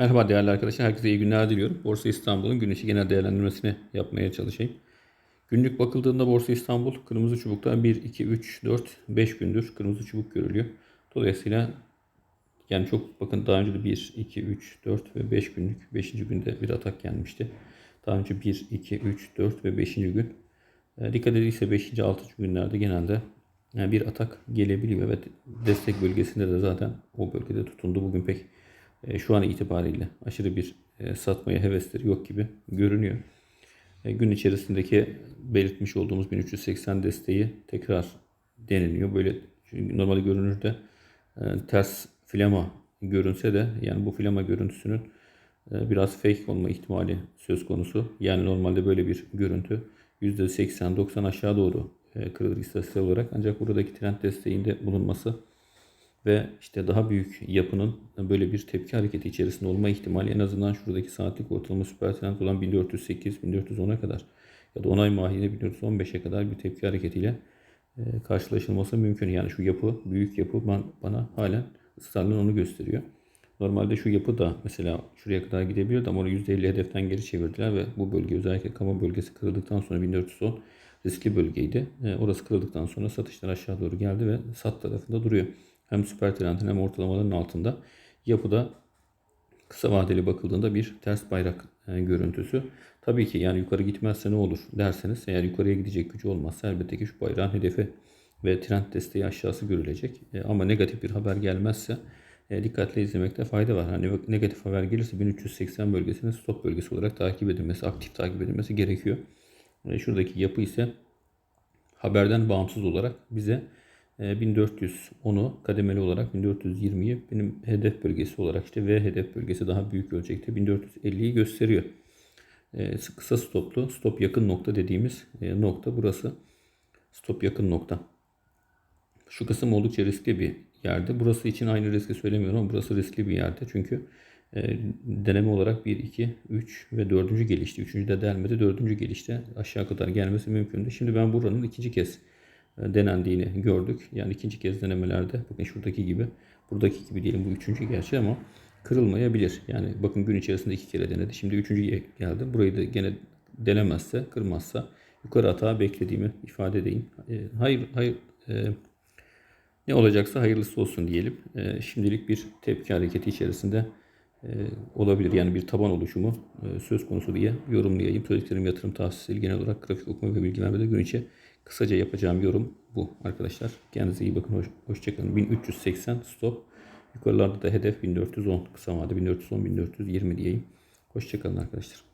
Merhaba değerli arkadaşlar. Herkese iyi günler diliyorum. Borsa İstanbul'un gün genel değerlendirmesini yapmaya çalışayım. Günlük bakıldığında Borsa İstanbul kırmızı çubukta 1, 2, 3, 4, 5 gündür kırmızı çubuk görülüyor. Dolayısıyla yani çok bakın daha önce de 1, 2, 3, 4 ve 5 günlük 5. günde bir atak gelmişti. Daha önce 1, 2, 3, 4 ve 5. gün. E, dikkat edilirse 5. 6. günlerde genelde yani bir atak gelebiliyor. Evet destek bölgesinde de zaten o bölgede tutundu. Bugün pek e, şu an itibariyle aşırı bir e, satmaya hevesleri yok gibi görünüyor. E, gün içerisindeki belirtmiş olduğumuz 1380 desteği tekrar deneniyor. Böyle çünkü normalde görünürde e, ters flama görünse de yani bu flama görüntüsünün biraz fake olma ihtimali söz konusu. Yani normalde böyle bir görüntü %80-90 aşağı doğru kırılır istatistik olarak. Ancak buradaki trend desteğinde bulunması ve işte daha büyük yapının böyle bir tepki hareketi içerisinde olma ihtimali en azından şuradaki saatlik ortalama süper trend olan 1408-1410'a kadar ya da onay mahiyine 1415'e kadar bir tepki hareketiyle e, karşılaşılması mümkün. Yani şu yapı, büyük yapı bana halen ısrarla onu gösteriyor. Normalde şu yapı da mesela şuraya kadar gidebilirdi ama onu %50 hedeften geri çevirdiler ve bu bölge özellikle kama bölgesi kırıldıktan sonra 1410 riskli bölgeydi. E, orası kırıldıktan sonra satışlar aşağı doğru geldi ve sat tarafında duruyor hem süper trendin hem ortalamaların altında. Yapıda kısa vadeli bakıldığında bir ters bayrak e, görüntüsü. Tabii ki yani yukarı gitmezse ne olur derseniz eğer yukarıya gidecek gücü olmazsa elbette ki şu bayrağın hedefi ve trend desteği aşağısı görülecek. E, ama negatif bir haber gelmezse e, dikkatle izlemekte fayda var. Hani negatif haber gelirse 1380 bölgesinin stop bölgesi olarak takip edilmesi, aktif takip edilmesi gerekiyor. Şuradaki yapı ise haberden bağımsız olarak bize 1410'u e, kademeli olarak 1420'yi benim hedef bölgesi olarak işte V hedef bölgesi daha büyük ölçekte 1450'yi gösteriyor. E, kısa stoplu stop yakın nokta dediğimiz e, nokta burası. Stop yakın nokta. Şu kısım oldukça riskli bir yerde. Burası için aynı riski söylemiyorum ama burası riskli bir yerde. Çünkü deneme olarak 1, 2, 3 ve 4. gelişti. 3. de delmedi. 4. gelişte aşağı kadar gelmesi mümkündü. Şimdi ben buranın ikinci kez e, denendiğini gördük. Yani ikinci kez denemelerde bakın şuradaki gibi buradaki gibi diyelim bu üçüncü gerçi ama kırılmayabilir. Yani bakın gün içerisinde iki kere denedi. Şimdi üçüncüye geldi. Burayı da gene denemezse, kırmazsa yukarı hata beklediğimi ifade edeyim. E, hayır, hayır e, ne olacaksa hayırlısı olsun diyelim. E, şimdilik bir tepki hareketi içerisinde e, olabilir. Yani bir taban oluşumu e, söz konusu diye yorumlayayım. Söylediklerim yatırım tavsiyesi genel olarak grafik okuma ve bilgilenmede gün içi Kısaca yapacağım yorum bu arkadaşlar. Kendinize iyi bakın. Hoş, hoşçakalın. 1380 stop. Yukarılarda da hedef 1410. Kısa vade 1410 1420 diyeyim. Hoşçakalın arkadaşlar.